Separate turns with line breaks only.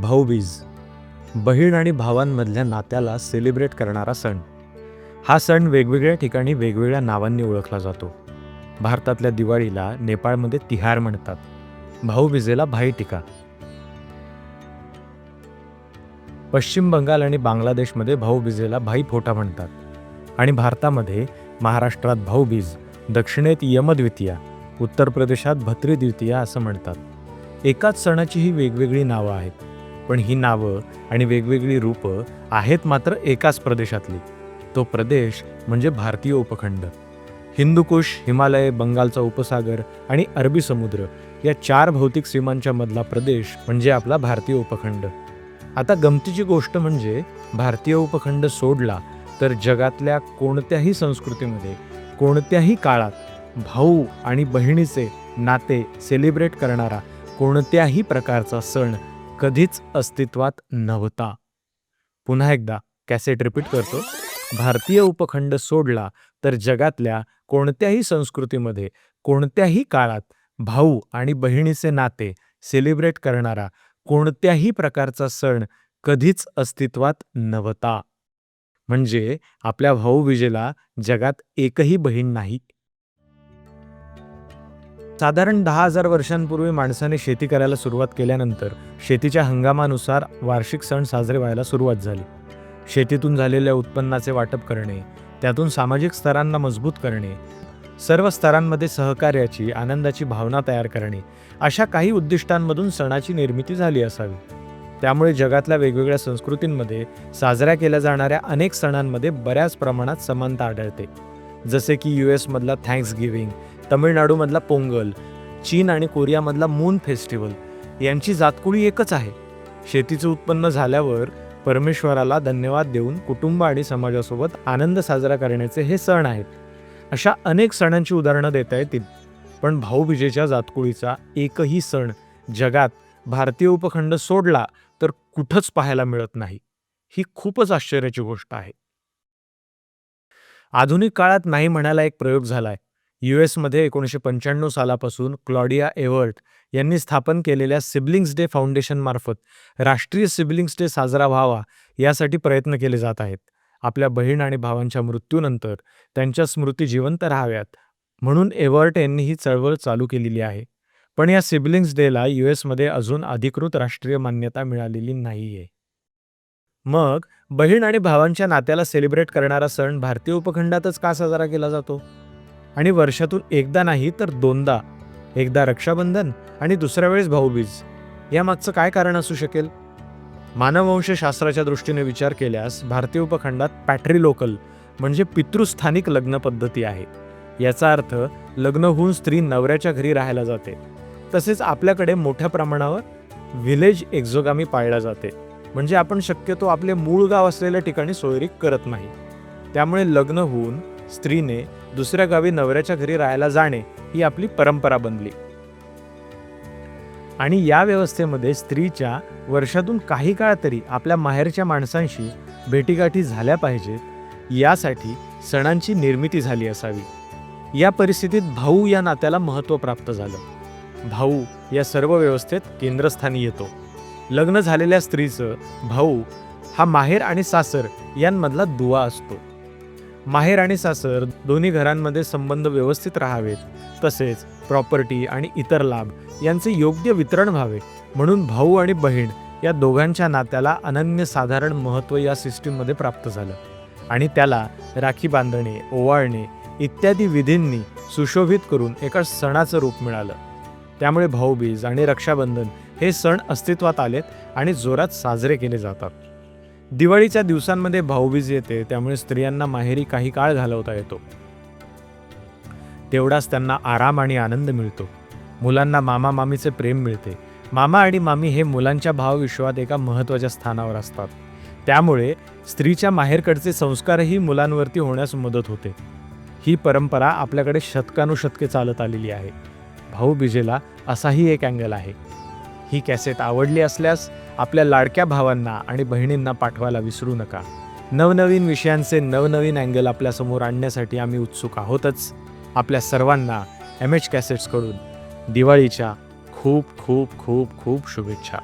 भाऊबीज बहीण आणि भावांमधल्या नात्याला सेलिब्रेट करणारा सण. हा सण वेगवेगळ्या ठिकाणी वेगवेगळ्या नावांनी ओळखला जातो. भारतातल्या दिवाळीला नेपाळमध्ये तिहार म्हणतात. भाऊबीजेला भाई टीका. पश्चिम बंगाल आणि बांगलादेशमध्ये भाऊबीजेला भाई फोटा म्हणतात. आणि भारतामध्ये महाराष्ट्रात भाऊबीज दक्षिणेत यमद्वितीया उत्तर प्रदेशात भत्रीद्वितीया असं म्हणतात. एकाच सणाची ही वेगवेगळी नावं आहेत. पण ही नावं आणि वेगवेगळी रूपं आहेत मात्र एकाच प्रदेशातली. तो प्रदेश म्हणजे भारतीय उपखंड. हिंदुकुश हिमालय बंगालचा उपसागर आणि अरबी समुद्र या चार भौतिक सीमांच्या मधला प्रदेश म्हणजे आपला भारतीय उपखंड. आता गमतीची गोष्ट म्हणजे भारतीय उपखंड सोडला तर जगातल्या कोणत्याही संस्कृतीमध्ये कोणत्याही काळात भाऊ आणि बहिणीचे नाते सेलिब्रेट करणारा कोणत्याही प्रकारचा सण कधीच अस्तित्वात नव्हता. पुन्हा एकदा कॅसेट रिपीट करतो. भारतीय उपखंड सोडला तर जगातल्या कोणत्याही संस्कृतीमध्ये कोणत्याही काळात भाऊ आणि बहिणीचे नाते सेलिब्रेट करणारा कोणत्याही प्रकारचा सण कधीच अस्तित्वात नव्हता. म्हणजे आपल्या भाऊबीजेला जगात एकही बहीण नाही. साधारण दहा हजार वर्षांपूर्वी माणसाने शेती करायला सुरुवात केल्यानंतर शेतीच्या हंगामानुसार वार्षिक सण साजरे व्हायला सुरुवात झाली. शेतीतून झालेल्या उत्पन्नाचे वाटप करणे त्यातून सामाजिक स्तरांना मजबूत करणे सर्व स्तरांमध्ये सहकार्याची आनंदाची भावना तयार करणे अशा काही उद्दिष्टांमधून सणाची निर्मिती झाली असावी. त्यामुळे जगातल्या वेगवेगळ्या संस्कृतींमध्ये साजऱ्या केल्या जाणाऱ्या अनेक सणांमध्ये बऱ्याच प्रमाणात समानता आढळते. जसे की यू एसमधला थँक्स गिव्हिंग तमिळनाडूमधला पोंगल चीन आणि कोरियामधला मून फेस्टिवल यांची जातकुळी एकच आहे. शेतीचं उत्पन्न झाल्यावर परमेश्वराला धन्यवाद देऊन कुटुंब आणि समाजासोबत आनंद साजरा करण्याचे हे सण आहेत. अशा अनेक सणांची उदाहरणं देता येतील पण भाऊबीजेच्या जातकुळीचा एकही सण जगात भारतीय उपखंड सोडला तर कुठंच पाहायला मिळत नाही. ही खूपच आश्चर्याची गोष्ट आहे. आधुनिक काळात नाही म्हणायला एक प्रयोग झालाय यू एसमध्ये एकोणीसशे पंच्याण्णव सालापासून क्लॉडिया एवर्ट यांनी स्थापन केलेल्या सिबलिंग्स डे फाउंडेशनमार्फत राष्ट्रीय सिबलिंग्स डे साजरा व्हावा यासाठी प्रयत्न केले जात आहेत. आपल्या बहीण आणि भावांच्या मृत्यूनंतर त्यांच्या स्मृती जिवंत राहाव्यात म्हणून एवर्ट यांनी ही चळवळ चालू केलेली आहे. पण या सिबलिंग्स डेला यू एसमध्ये अजून अधिकृत राष्ट्रीय मान्यता मिळालेली नाहीये. मग बहीण आणि भावांच्या नात्याला सेलिब्रेट करणारा सण भारतीय उपखंडातच का साजरा केला जातो? आणि वर्षातून एकदा नाही तर दोनदा. एकदा रक्षाबंधन आणि दुसऱ्या वेळेस भाऊबीज. यामागचं काय कारण असू शकेल? मानववंशशास्त्राच्या दृष्टीने विचार केल्यास भारतीय उपखंडात पॅट्री लोकल म्हणजे पितृस्थानिक लग्न पद्धती आहे. याचा अर्थ लग्न होऊन स्त्री नवऱ्याच्या घरी राहायला जाते. तसेच आपल्याकडे मोठ्या प्रमाणावर व्हिलेज एक्झोगामी पाळल्या जाते. म्हणजे आपण शक्यतो आपले मूळ गाव असलेल्या ठिकाणी सोयरीक करत नाही. त्यामुळे लग्न होऊन स्त्रीने दुसऱ्या गावी नवऱ्याच्या घरी राहायला जाणे ही आपली परंपरा बनली. आणि या व्यवस्थेमध्ये स्त्रीच्या वर्षातून काही काळ तरी आपल्या माहेरच्या माणसांशी भेटीगाठी झाल्या पाहिजेत यासाठी सणांची निर्मिती झाली असावी. या परिस्थितीत भाऊ या नात्याला महत्त्व प्राप्त झालं. भाऊ या सर्व व्यवस्थेत केंद्रस्थानी येतो. लग्न झालेल्या स्त्रीचं भाऊ हा माहेर आणि सासर यांमधला दुवा असतो. माहेर आणि सासर दोन्ही घरांमध्ये संबंध व्यवस्थित राहावेत. तसेच प्रॉपर्टी आणि इतर लाभ यांचे योग्य वितरण व्हावे. म्हणून भाऊ आणि बहीण या दोघांच्या नात्याला अनन्यसाधारण महत्त्व या सिस्टीममध्ये प्राप्त झालं. आणि त्याला राखी बांधणे ओवाळणे इत्यादी विधींनी सुशोभित करून एका सणाचं रूप मिळालं. त्यामुळे भाऊबीज आणि रक्षाबंधन हे सण अस्तित्वात आलेत आणि जोरात साजरे केले जातात. दिवाळीच्या दिवसांमध्ये भाऊबीज येते त्यामुळे स्त्रियांना माहेरी काही काळ घालवता येतो. तेवढाच त्यांना आराम आणि आनंद मिळतो. मुलांना मामा मामीचे प्रेम मिळते. मामा आणि मामी हे मुलांच्या भावविश्वात एका महत्त्वाच्या स्थानावर असतात. त्यामुळे स्त्रीच्या माहेरकडचे संस्कारही मुलांवरती होण्यास मदत होते. ही परंपरा आपल्याकडे शतकानुशतके चालत आलेली आहे. भाऊबीजेला असाही एक अँगल आहे. ही कॅसेट आवडली असल्यास आपल्या लाडक्या भावांना आणि बहिणींना पाठवायला विसरू नका. नवनवीन विषयांचे नवनवीन अँगल आपल्यासमोर आणण्यासाठी आम्ही उत्सुक आहोतच. आपल्या सर्वांना एम एच कॅसेट्सकडून दिवाळीच्या खूप खूप खूप खूप शुभेच्छा.